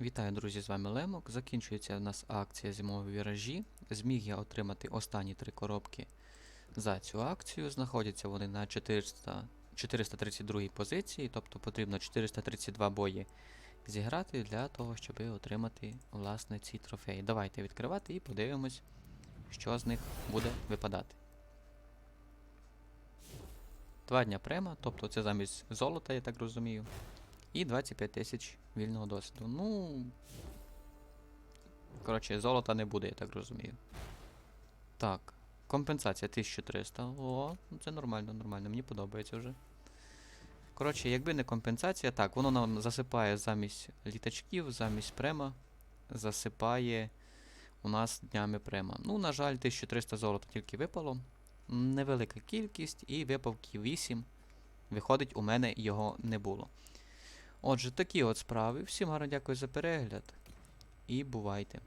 Вітаю, друзі, з вами Лемок. Закінчується у нас акція зимові віражі. Зміг я отримати останні три коробки за цю акцію. Знаходяться вони на 400, 432 позиції, тобто потрібно 432 бої зіграти для того, щоб отримати власне ці трофеї. Давайте відкривати і подивимось, що з них буде випадати. Два дня према, тобто це замість золота, я так розумію. І 25 тисяч вільного досвіду. Ну. Коротше, золота не буде, я так розумію. Так. Компенсація 1300. О, ну це нормально, нормально, мені подобається вже. Коротше, якби не компенсація, так, воно нам засипає замість літачків, замість према, засипає у нас днями према. Ну, на жаль, 1300 золота тільки випало. Невелика кількість, і випавки 8. Виходить, у мене його не було. Отже, такі от справи. Всім гарно дякую за перегляд. І бувайте.